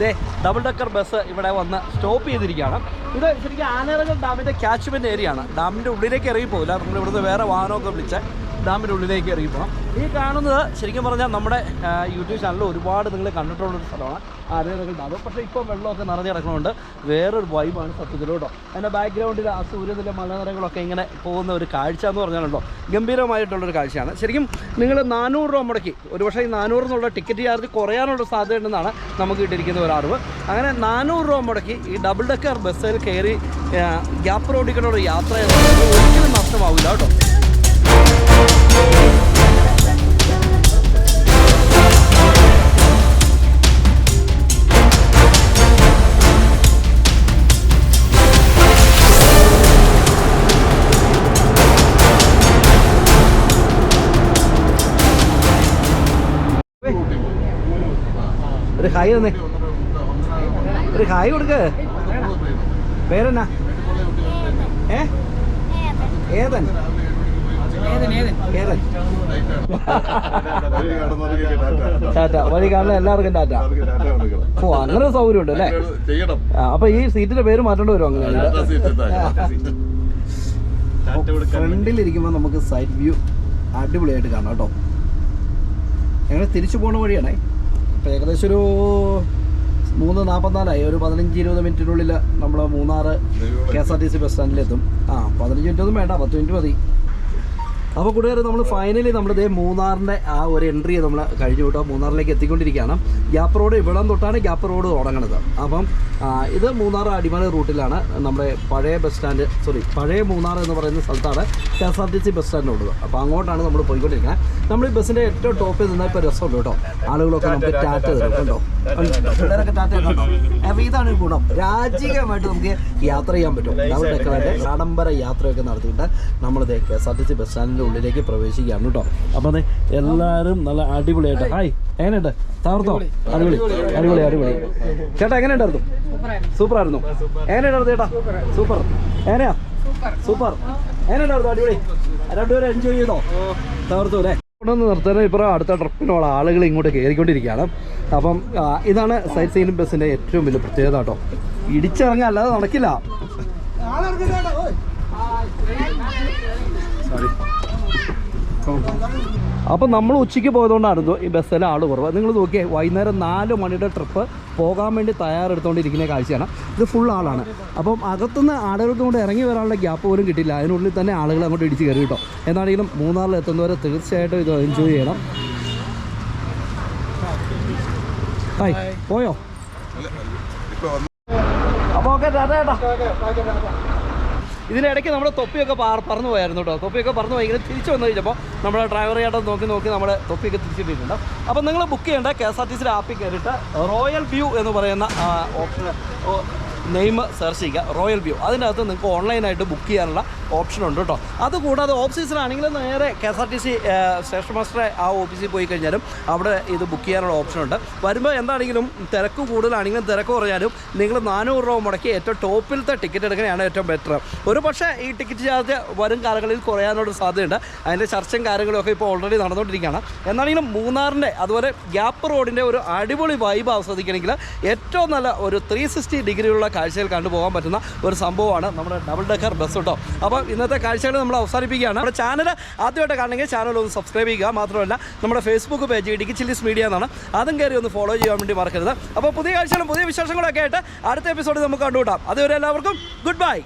ദേ ഡബിൾ ഡക്കർ ബസ് ഇവിടെ വന്ന് സ്റ്റോപ്പ് ചെയ്തിരിക്കുകയാണ്. ഇത് ശരിക്കും ആനയിറങ്ങൽ ഡാമിന്റെ ക്യാച്ച്മെന്റ് ഏരിയ ആണ്. ഡാമിന്റെ ഉള്ളിലേക്ക് ഇറങ്ങിപ്പോകില്ല നമ്മൾ ഇവിടുന്ന് വേറെ വാഹനമൊക്കെ വിളിച്ച് ഡാമിന്റെ ഉള്ളിലേക്ക് ഇറങ്ങിപ്പോകാം ഈ കാണുന്നത് ശരിക്കും പറഞ്ഞാൽ നമ്മുടെ യൂട്യൂബ് ചാനലിൽ ഒരുപാട് നിങ്ങൾ കണ്ടിട്ടുള്ളൊരു സ്ഥലമാണ്. ആനയിറങ്ങൽ ഡാം പക്ഷേ ഇപ്പോൾ വെള്ളമൊക്കെ നിറഞ്ഞു കിടക്കുന്നതുകൊണ്ട് വേറൊരു വൈബാണ് സത്യത്തിൽ കേട്ടോ. അതിന്റെ ബാക്ക്ഗ്രൗണ്ടിൽ ആ സൂര്യത്തിലെ മലനിരകളൊക്കെ ഇങ്ങനെ പോകുന്ന ഒരു കാഴ്ച എന്ന് പറഞ്ഞാലുണ്ടോ ഗംഭീരമായിട്ടുള്ളൊരു കാഴ്ചയാണ്. ശരിക്കും നിങ്ങൾ നാനൂറ് രൂപ മുടക്കി ഒരു പക്ഷേ ഈ നാനൂറ് എന്നുള്ള ടിക്കറ്റ് ചാർജ് കുറയാനുള്ള സാധ്യതയുണ്ടെന്നാണ് നമുക്ക് കിട്ടിയിരിക്കുന്ന ഒരു അറിവ്. അങ്ങനെ നാനൂറ് രൂപ മുടക്കി ഈ ഡബിൾ ഡെക്കർ ബസ്സിൽ കയറി ഗ്യാപ്പ് ഗ്യാപ്പ് ഒരു യാത്ര ഒരിക്കലും നഷ്ടമാവില്ല കേട്ടോ. ഒരു ഹായ് തന്നെ. ഒരു ഹായ് കൊടുക്ക്. പേരെന്നാ? ഏ? ഏതൻ. ഏതൻ. ടാറ്റ വഴി കാണുന്ന എല്ലാവർക്കും ടാറ്റ. ഓ അങ്ങനെ ഒരു സൗകര്യം ഉണ്ട് അല്ലേ അപ്പൊ ഈ സീറ്റിന്റെ പേര് മാറ്റേണ്ടി വരും അങ്ങനെ? ഫ്രണ്ടിലിരിക്കുമ്പോൾ നമുക്ക് സൈഡ് വ്യൂ അടിപൊളിയായിട്ട് കാണാം കേട്ടോ. ഞങ്ങൾ തിരിച്ചു പോണ വഴിയാണേ. അപ്പോൾ ഏകദേശം ഒരു മൂന്ന് നാൽപ്പത്തിനാലായി ഒരു പതിനഞ്ച് ഇരുപത് മിനിറ്റിനുള്ളിൽ നമ്മൾ Munnar K S R T C bus സ്റ്റാൻഡിലെത്തും. ആ പതിനഞ്ച് മിനിറ്റ് ഒന്നും വേണ്ട. പത്ത് മിനിറ്റ് മതി. അപ്പോൾ കൂട്ടുകാർ നമ്മൾ ഫൈനലി നമ്മൾ ഇതേ മൂന്നാറിന്റെ ആ ഒരു എൻട്രി നമ്മൾ കഴിഞ്ഞു കേട്ടോ. മൂന്നാറിലേക്ക് എത്തിക്കൊണ്ടിരിക്കുകയാണ്. ഗ്യാപ്പ് റോഡ് ഇവിടം തൊട്ടാണ് ഗ്യാപ്പ് റോഡ് തുടങ്ങുന്നത്. അപ്പം ഇത് മൂന്നാർ അടിമല റൂട്ടിലാണ് നമ്മുടെ പഴയ ബസ് സ്റ്റാൻഡ് സോറി പഴയ മൂന്നാർ എന്ന് പറയുന്ന സ്ഥലത്താണ് K S R T C bus stand ഉള്ളത്. അപ്പോൾ അങ്ങോട്ടാണ് നമ്മൾ പോയിക്കൊണ്ടിരിക്കുന്നത്. നമ്മൾ ഈ ബസ്സിന്റെ ഏറ്റവും ടോപ്പിൽ നിന്നാൽ ഇപ്പോൾ രസമുണ്ട് കേട്ടോ. ആളുകളൊക്കെ നമുക്ക് ടാറ്റ തരും കേട്ടോ. പിള്ളേരൊക്കെ ടാറ്റ കേട്ടോ. അപ്പോൾ ഇതാണ് ഗുണം. രാജ്യമായിട്ട് നമുക്ക് യാത്ര ചെയ്യാൻ പറ്റും. ഡെക്കറിന്റെ ആഡംബര യാത്രയൊക്കെ നടത്തിയിട്ട് നമ്മളിത് K S R T C bus സ്റ്റാൻഡിന്റെ ഉള്ളിലേക്ക് പ്രവേശിക്കുകയാണ് കേട്ടോ. അപ്പോൾ അതെ എല്ലാവരും നല്ല അടിപൊളിയായിട്ട്. ഹായ് എങ്ങനെയുണ്ട്? തകർത്തോ? അടിപൊളി. അടിപൊളി. അടിപൊളി. ചേട്ടാ എങ്ങനെയുണ്ടായിരുന്നു? സൂപ്പർ ആയിരുന്നു എങ്ങനെയുണ്ടായിരുന്നു ചേട്ടാ? സൂപ്പർ. എങ്ങനെയാ? സൂപ്പർ. എങ്ങനെയുണ്ടായിരുന്നു? അടിപൊളി. രണ്ടുപേരും എൻജോയ് ചെയ്തോ? തകർത്തു അല്ലേ? കൊണ്ടൊന്ന് നിർത്തുന്നത് ഇപ്പോൾ അടുത്ത ട്രിപ്പിനുള്ള ആളുകൾ ഇങ്ങോട്ട് കയറിക്കൊണ്ടിരിക്കുകയാണ്. അപ്പം ഇതാണ് സൈറ്റ് സീനും ബസ്സിന്റെ ഏറ്റവും വലിയ പ്രത്യേകത കേട്ടോ. ഇടിച്ചിറങ്ങാൻ അല്ലാതെ നടക്കില്ല. സോറി അപ്പം നമ്മൾ ഉച്ചയ്ക്ക് പോയതുകൊണ്ടാണ് ഈ ബസ്സിലെ ആൾ കുറവ്. നിങ്ങൾ നോക്കിയേ വൈകുന്നേരം നാല് മണിയുടെ ട്രിപ്പ് പോകാൻ വേണ്ടി തയ്യാറെടുത്തുകൊണ്ടിരിക്കുന്ന കാഴ്ചയാണ്. ഇത് ഫുൾ ആളാണ്. അപ്പം അകത്തുനിന്ന് ആളുകൾക്ക് കൊണ്ട് ഇറങ്ങി വരാനുള്ള ഗ്യാപ്പ് പോലും കിട്ടില്ല. അതിനുള്ളിൽ തന്നെ ആളുകൾ അങ്ങോട്ട് ഇടിച്ച് കയറി കേട്ടോ. എന്നാണെങ്കിലും മൂന്നാറിൽ എത്തുന്നവരെ തീർച്ചയായിട്ടും ഇത് എൻജോയ് ചെയ്യണം. ഹായ് പോയോ? അപ്പോൾ ഓക്കെ ചേട്ടാ ചേട്ടാ ഇതിനിടയ്ക്ക് നമ്മുടെ തൊപ്പിയൊക്കെ പറന്നു പോയായിരുന്നു കേട്ടോ തൊപ്പിയൊക്കെ പറന്നു പോയി. ഇങ്ങനെ തിരിച്ചു വന്നു കഴിഞ്ഞപ്പോൾ നമ്മുടെ ഡ്രൈവർ ചേട്ടൻ നോക്കി നോക്കി നമ്മുടെ തൊപ്പിയൊക്കെ തിരിച്ചിട്ടിട്ടുണ്ട്. അപ്പോൾ നിങ്ങൾ ബുക്ക് ചെയ്യേണ്ട കെ എസ് ആർ ടി സിയുടെ ആപ്പിൽ കയറിയിട്ട് റോയൽ വ്യൂ എന്ന് പറയുന്ന ഓപ്ഷൻ നെയിം സെർച്ച് ചെയ്യുക റോയൽ വ്യൂ. അതിനകത്ത് നിങ്ങൾക്ക് ഓൺലൈനായിട്ട് ബുക്ക് ചെയ്യാനുള്ള ഓപ്ഷൻ ഉണ്ട് കേട്ടോ. അതുകൂടാതെ ഓഫ് സീസൺ നേരെ K S R T C station മാസ്റ്ററെ ആ ഓഫീസിൽ പോയി കഴിഞ്ഞാലും അവിടെ ഇത് ബുക്ക് ചെയ്യാനുള്ള ഓപ്ഷൻ ഉണ്ട്. വരുമ്പോൾ എന്താണെങ്കിലും തിരക്ക് കൂടുതലാണെങ്കിലും തിരക്ക് കുറഞ്ഞാലും നിങ്ങൾ നാനൂറ് രൂപ മുടക്കി ഏറ്റവും ടോപ്പിലത്തെ ടിക്കറ്റ് എടുക്കുന്നതാണ് ഏറ്റവും ബെറ്റർ ഒരു പക്ഷേ ഈ ടിക്കറ്റ് ചാർജ് വരും കാലങ്ങളിൽ കുറയാനോട് സാധ്യതയുണ്ട്. അതിന്റെ ചർച്ചയും കാര്യങ്ങളും ഒക്കെ ഇപ്പോൾ ഓൾറെഡി നടന്നുകൊണ്ടിരിക്കുകയാണ്. എന്നാണെങ്കിലും മൂന്നാറിന്റെ അതുപോലെ ഗ്യാപ്പ് റോഡിന്റെ ഒരു അടിപൊളി വൈബ് ആസ്വദിക്കണമെങ്കിൽ ഏറ്റവും നല്ല ഒരു ത്രീ സിക്സ്റ്റി ഡിഗ്രിയുള്ള കാഴ്ചയിൽ കണ്ടുപോകാൻ പറ്റുന്ന ഒരു സംഭവമാണ് നമ്മുടെ ഡബിൾ ഡെക്കർ ബസ് കേട്ടോ. അപ്പോൾ ഇന്നത്തെ കാഴ്ചകൾ നമ്മൾ അവസാനിപ്പിക്കുകയാണ്. നമ്മുടെ ചാനൽ ആദ്യമായിട്ട് കാണണമെങ്കിൽ ചാനൽ ഒന്ന് സബ്സ്ക്രൈബ് ചെയ്യുക. മാത്രമല്ല നമ്മുടെ Facebook page Idukki Chillies Media എന്നാണ്. അതും കയറി ഒന്ന് ഫോളോ ചെയ്യാൻ വേണ്ടി മറക്കരുത്. അപ്പോൾ പുതിയ കാഴ്ചകളും പുതിയ വിശേഷങ്ങളൊക്കെ ആയിട്ട് അടുത്ത എപ്പിസോഡിൽ നമുക്ക് കണ്ടുകൂട്ടാം അതുവരെ എല്ലാവർക്കും ഗുഡ് ബൈ